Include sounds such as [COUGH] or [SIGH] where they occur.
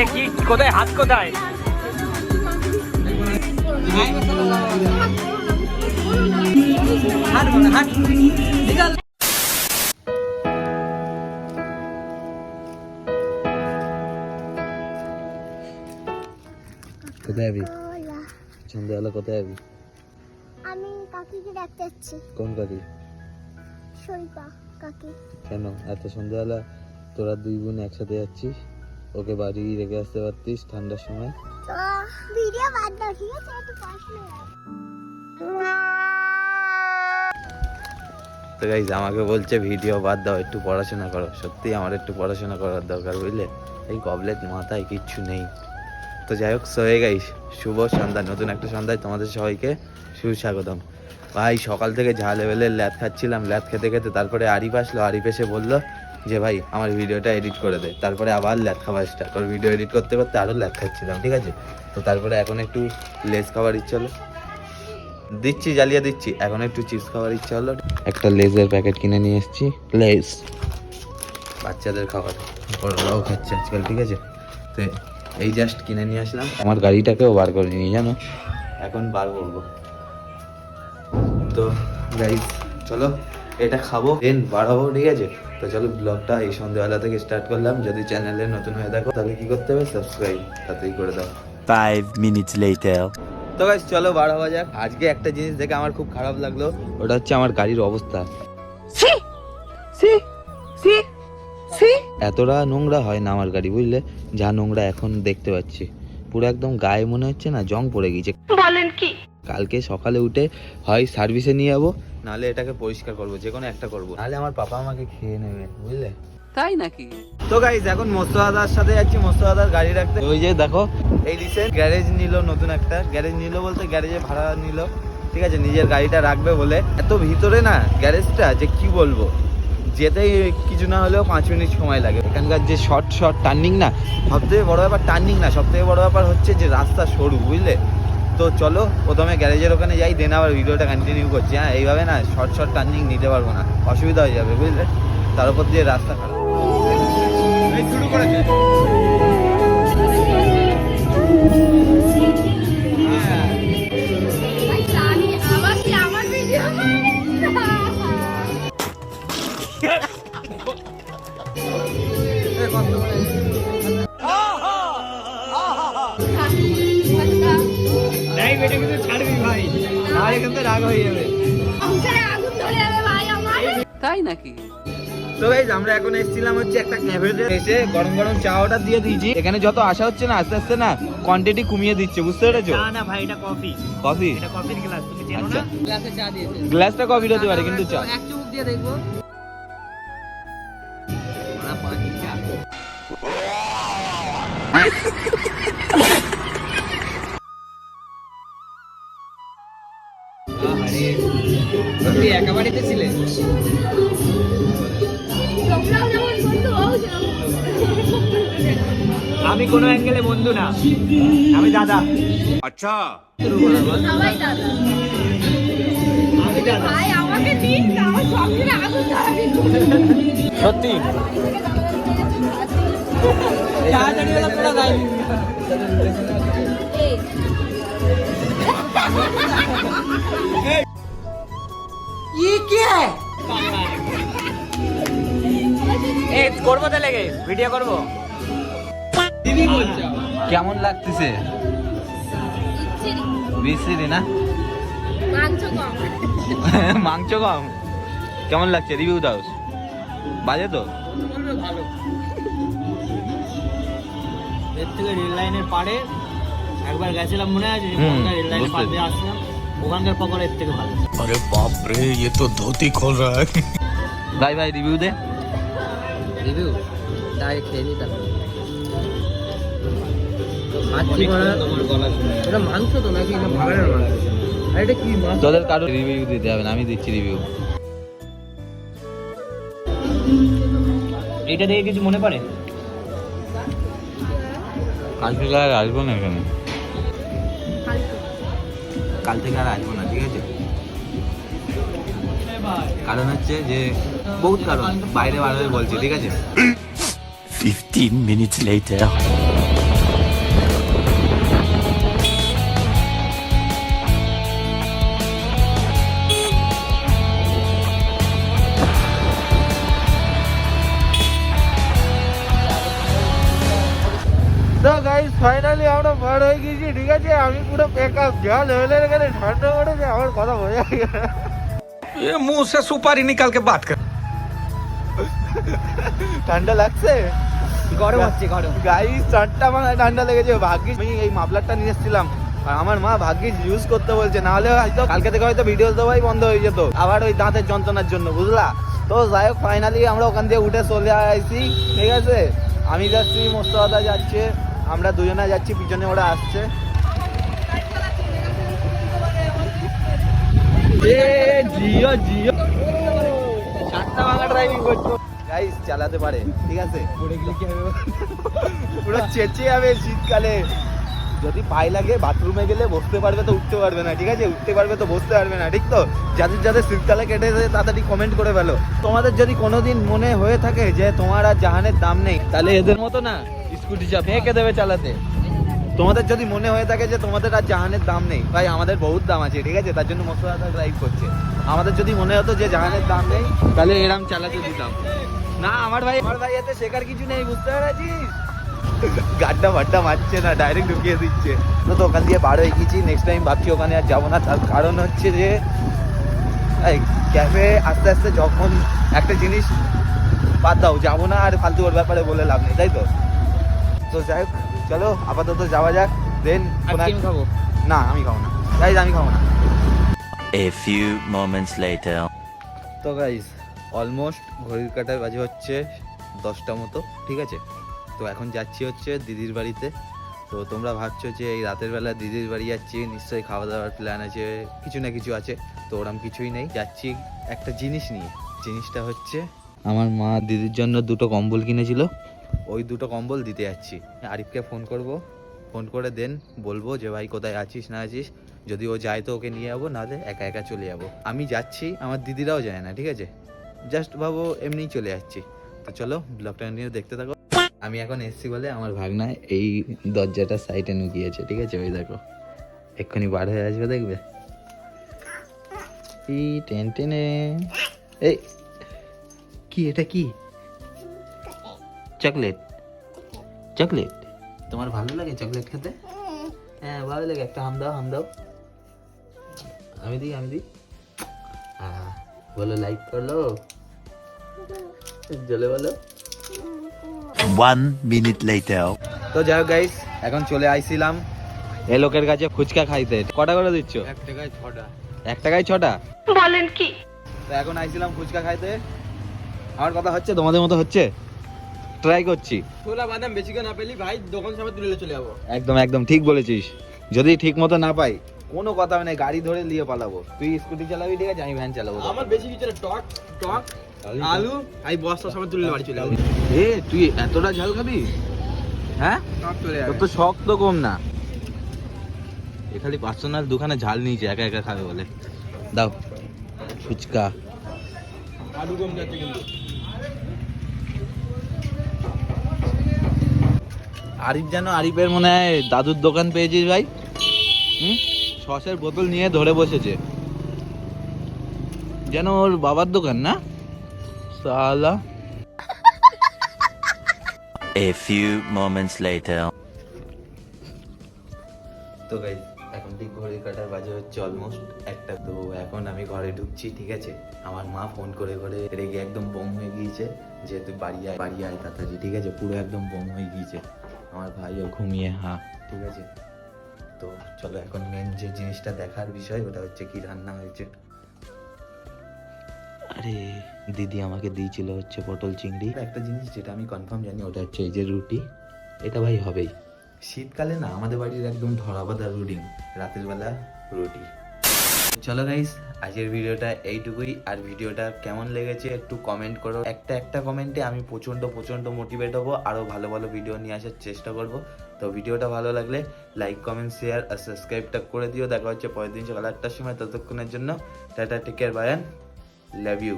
এ কি কোথায়? হাত কোথায়? কোথায়? যাবি ওলা। সন্ধ্যাবেলা কোথায় যাবি আমি কাকিকে ডাকতে যাচ্ছি। কোন কাকি? শরীফা কাকি। কেন? এত সন্ধ্যাবেলা তোরা দুই বোন একসাথে যাচ্ছিস? ওকে বাড়ি রেখে আসতে পারতিস ঠান্ডার সময়। তো ভিডিও বাদ দাও ঠিক আছে? একটু তো গাইজ আমাকে বলছে ভিডিও বাদ দাও একটু পড়াশোনা করো। সত্যি আমার একটু পড়াশোনা করার দরকার বুঝলে? এই গবলেট মাথায় কিচ্ছু নেই। তো যাই হোক সয়ে গাইস শুভ সন্ধ্যা। নতুন একটা সন্ধ্যায় তোমাদের সবাইকে সুস্বাগতম। ভাই সকাল থেকে ঝা লেভেলের ল্যাদ খাচ্ছিলাম। ল্যাদ খেতে খেতে তারপরে আরিফ আসলো। আরিফ এসে বলল যে ভাই, আমার ভিডিওটা এডিট করে দে। তারপরে আবার ল্যাদ খাওয়া স্টার্ট ওর ভিডিও এডিট করতে করতে আরও ল্যাদ খাচ্ছিলাম, ঠিক আছে? তো তারপরে এখন একটু লেস খাবার ইচ্ছে হলো। দিচ্ছি, জ্বালিয়ে দিচ্ছি। এখন একটু চিপস খাওয়ার ইচ্ছা হলো। একটা লেজের প্যাকেট কিনে নিয়ে এসেছি। লেস। বাচ্চাদের খাবার। বড়রাও খাচ্ছে আজকাল, ঠিক আছে? তো এই জাস্ট কিনে নিয়ে আসলাম। আমার গাড়িটাকেও বার করে নিয়ে জানো? এখন বার করব। তো গাইজ চলো, এটা খাব দেন বাড়াবো ঠিক আছে? তো চলো ব্লগটা এই সন্ধ্যেবেলা থেকে স্টার্ট করলাম। যদি চ্যানেলে নতুন হয়ে থাকো তাহলে কি করতে হবে? সাবস্ক্রাইব তাতেই করে দাও। Five minutes later. তো গাইস চলো বার হওয়া যাক। আজকে একটা জিনিস দেখে আমার খুব খারাপ লাগল। ওটা হচ্ছে আমার গাড়ির অবস্থা। এতটা নোংরা হয় না আমার গাড়ি বুঝলে? যা নোংরা এখন দেখতে পাচ্ছি। পুরো একদম গায়ে মনে হচ্ছে না জং পড়ে গিয়েছে। বলেন কি? কালকে সকালে উঠে হয় সার্ভিসে নিয়ে যাব নাহলে এটাকে পরিষ্কার করব যে কোনো একটা করব। নাহলে আমার পাপা আমাকে খেয়ে নেবে বুঝলে? তাই নাকি? তো গাইজ এখন মোস্তফাদার সাথে যাচ্ছি মোস্তফাদার গাড়ি রাখতে। ওই যে দেখো এই রিসেন্ট গ্যারেজ নিল নতুন একটা। গ্যারেজ নিল বলতে গ্যারেজে ভাড়া নিল। ঠিক আছে নিজের গাড়িটা রাখবে বলে। এত ভিতরে না গ্যারেজটা যে কি বলব? যেতেই কিছু না হলেও পাঁচ মিনিট সময় লাগে। এখানকার যে শর্ট শর্ট টার্নিং না সব থেকে বড়ো ব্যাপার টার্নিং না সব থেকে বড়ো ব্যাপার হচ্ছে যে রাস্তা সরু, বুঝলে? তো চলো, প্রথমে গ্যারেজের ওখানে যাই দেন আবার ভিডিওটা কন্টিনিউ করছি। হ্যাঁ এইভাবে না শর্ট শর্ট টার্নিং নিতে পারব না, অসুবিধা হয়ে যাবে, বুঝলে? তার উপর দিয়ে রাস্তা খারাপ। শুরু করেছে নাহলে কিন্তু রাগ হয়ে যাবে। আগুন ধরে যাবে ভাই আমার তাই নাকি? তো গাইজ আমরা এখন এসেছিলাম হচ্ছে একটা ক্যাফেতে এসে গরম গরম চা অর্ডার দিয়ে দিয়েছি। এখানে যত আশা হচ্ছে না আস্তে আস্তে না কোয়ান্টিটি কমিয়ে দিচ্ছে বুঝতে পেরেছ? না না ভাই এটা কফি কফি এটা কফির গ্লাস তুমি চেনো আচ্ছা। না? গ্লাসে চা দিয়েছে গ্লাসটা কফি হতে পারে কিন্তু চা। এক চুমুক দিয়ে দেখব। তুমি একা বাড়িতে ছিলে? আমি কোনো অ্যাঙ্গেলে বন্ধু না। আমি দাদা। সবাই দাদা। আমি পুরো গায়ে এই এ করব তাহলে ভিডিও করব? দিদি বলছো কেমন লাগতেছে? বিশ্রী না? মাংস কম। [LAUGHS] মাংস কম? কেমন লাগছে? রিভিউ দাও। বাজে তো? ভালো এর থেকে রেল লাইনের পাড়ে একবার গেছিলাম মনে আছে রেল লাইনের পাড়ে দিয়ে আসলাম। ওখানকার পকোড়া এর থেকে ভালো अरे बाप रे ये तो धोती खोल रहा है ভাই ভাই রিভিউ দে রিভিউ তাই খেয়ে নিতাম খাচ্ছি মানে এটা মাংস তো নাকি এটা ভাগাড়ের মাংস আর এটা কি মাছ তোদের কারো রিভিউ দিতে হবে না আমি দিচ্ছি রিভিউ এটা দেখে কিছু মনে পড়ে কাল থেকে আর আসবো না এখানে কাল থেকে আর আসব না, ঠিক আছে কারণ হচ্ছে যে, বহুত কারণ, বাইরে বার বলছি, ঠিক আছে Fifteen minutes later. তো ফাইনালি আমরা বার হয়ে গেছি ঠিক আছে? আমি পুরো পেকাপ জল হলে এখানে ঠান্ডা পড়েছে আমার কথা বোঝা এ মুখ সে সুপারি নিকালকে বাত কর। ঠান্ডা লাগছে? গরম হচ্ছে গরম। গাইজ চারটা আমার ঠান্ডা লেগেছে ভাগ্যিস আমি এই মাফলারটা নিয়ে এসেছিলাম। আর আমার মা ভাগ্যিস ইউজ করতে বলছে না হলে হয়তো কালকে থেকে হয়তো ভিডিও দেওয়াই বন্ধ হয়ে যেত। আবার ওই দাঁতের যন্ত্রণার জন্য বুঝলা? তো যাই হোক ফাইনালি আমরা ওখান দিয়ে উঠে চলে আসি ঠিক আছে? আমি যাচ্ছি মোস্তফাদা যাচ্ছে। আমরা দুজনে যাচ্ছি পিছনে ওরা আসছে। জিও জিও। চারটা ভাঙা ড্রাইভিং করছ। গাইস চালাতে পারে ঠিক আছে? পড়ে গেলে কি হবে? পুরো চেঁচে যাবে শীতকালে। যদি পায়ে লাগে বাথরুমে গেলে বসতে পারবে তো উঠতে পারবে না ঠিক আছে? উঠতে পারবে তো বসতে পারবে না ঠিক তো? যাদের যাদের শীতকালে কেটে যায় তাড়াতাড়ি কমেন্ট করে ফেলো। তোমাদের যদি কোনোদিন মনে হয়ে থাকে যে তোমার আর জাহানের দাম নেই তাহলে এদের মতো না। স্কুটি চা ফেঁকে দেবে চালাতে। তোমাদের যদি মনে হয়ে থাকে যে তোমাদের আর জাহানের দাম নেই, ভাই আমাদের বহুত দাম আছে, ঠিক আছে? তার জন্য মশলা ড্রাইভ করছে। আমাদের যদি মনে হতো যে জাহানের দাম নেই, তাহলে এরম চালাতে দিতাম। না, আমার ভাই আমার ভাই এতে শেখার কিছু নেই, বুঝতে পেরেছিস? গাড্ডা ফাড্ডা মারছে না ডাইরেক্ট ঢুকিয়ে দিচ্ছে। তো ওখান দিয়ে বার হয়ে গেছি নেক্সট টাইম ভাবছি ওখানে আর যাব না। তার কারণ হচ্ছে যে ক্যাফে আস্তে আস্তে যখন একটা জিনিস বাদ দাও, যাব না আর ফালতু ওর ব্যাপারে বলে লাভ নেই, তাই তো? তো যাই হোক চলো আপাতত যাওয়া যাক দেন খাব। না আমি খাব না। গাইজ আমি খাব না। A few moments later. তো গাইজ অলমোস্ট ঘড়ির কাটার বাজে হচ্ছে দশটা মতো ঠিক আছে? তো এখন যাচ্ছি হচ্ছে দিদির বাড়িতে। তো তোমরা ভাবছ যে এই রাতের বেলা দিদির বাড়ি যাচ্ছি নিশ্চয়ই খাওয়া দাওয়ার প্ল্যান আছে কিছু না কিছু আছে। তো ওরম কিছুই নেই যাচ্ছি একটা জিনিস নিয়ে। জিনিসটা হচ্ছে আমার মা দিদির জন্য দুটো কম্বল কিনেছিল। ওই দুটো কম্বল দিতে যাচ্ছি। আরিফকে ফোন করব। ফোন করে দেন বলব যে, ভাই, কোথায় আছিস, না আছিস? যদি ও যায় তো ওকে নিয়ে যাব নাহলে একা একা চলে যাব। আমি যাচ্ছি, আমার দিদিরাও যায় না, ঠিক আছে? জাস্ট ভাবো, এমনিই চলে যাচ্ছি। তো চলো ব্লগটা নিয়ে দেখতে থাকো। আমি এখন এসছি বলে আমার ভাগনা এই দরজাটা সাইডে নুকিয়েছে, ঠিক আছে? ওই দেখো, এক্ষুনি বার হয়ে আসবে, দেখবে? এই টেন, টেনে। এই, কি, এটা কি? চকলেট। চকলেট? তোমার ভালো লাগে চকলেট খেতে? হ্যাঁ ভালো লাগে। একটা হাম দাও হাম দাও। আমি দিই আমি দিই। বলো লাইক করল? জলে বলো। One minute later. তো যাই হোক গাইস এখন চলে আইছিলাম। এ লোকের কাছে ফুচকা খাইতে। কটা করে দিচ্ছ? এক টাকায় ছটা। এক টাকায় ছটা? বলেন কি? তো এখন আইছিলাম ফুচকা খাইতে। আমার কথা হচ্ছে তোমাদের মতো হচ্ছে? ট্রাই করছি। ছোলা বাদাম বেশি না পেলি ভাই দোকান সামনে তুলে চলে যাব। একদম একদম ঠিক বলেছিস। যদি ঠিক মতো না পাই কোনো কথা হবে না গাড়ি ধরে নিয়ে পালাবো। তুই স্কুটি চালাবি ঠিক আছে? আমি ভ্যান চালাবো আমার বেশি কিছু না টক টক আলু এই বস্তার সামনে তুলে বাড়ি চলে যাব। এ তুই এতটা ঝাল খাবি? হ্যাঁ? তো শখ তো কম না। এ খালি পার্সোনাল দোকানে ঝাল নিয়েছে একা একা খাবে বলে। দাও ফুচকা। আলু কম যাচ্ছে কিন্তু। আরিফ যেন আরিফের মনে হয় দাদুর দোকান পেয়েছিস ভাই? হুম? সসের বোতল নিয়ে ধরে বসেছে। যেন ওর বাবার দোকান না? সালা। A few moments later. তো গাই এখন ঠিক ঘড়ি কাটার বাজে হচ্ছে অলমোস্ট একটা। তো এখন আমি ঘরে ঢুকছি ঠিক আছে? আমার মা ফোন করে করে রেগে একদম বম হয়ে গিয়েছে। যে তুই বাড়ি আয় বাড়ি আয় তাড়াতাড়ি ঠিক আছে? পুরো একদম বম হয়ে গিয়েছে। আমার ভাইও ঘুমিয়ে হ্যাঁ ঠিক আছে। তো চলো এখন মেন যে জিনিসটা দেখার বিষয় ওটা হচ্ছে কি রান্না হয়েছে। আরে দিদি আমাকে দিয়েছিল হচ্ছে পটল চিংড়ি। একটা জিনিস যেটা আমি কনফার্ম জানি ওটা হচ্ছে এই যে রুটি। এটা ভাই হবেই। শীতকালে না আমাদের বাড়ির একদম ধরাবাধা রুটিন রাতের বেলা রুটি। চলো গাইস আজকের ভিডিওটা এইটুকুই। আর ভিডিওটা কেমন লেগেছে একটু কমেন্ট করো। একটা একটা কমেন্টে আমি প্রচণ্ড প্রচণ্ড মোটিভেট হব। আরও ভালো ভালো ভিডিও নিয়ে আসার চেষ্টা করব। তো ভিডিওটা ভালো লাগলে লাইক কমেন্ট শেয়ার আর সাবস্ক্রাইবটা করে দিও। দেখা হচ্ছে পরের দিন সকাল আটটার সময়। ততক্ষণের জন্য tata take care bye and love you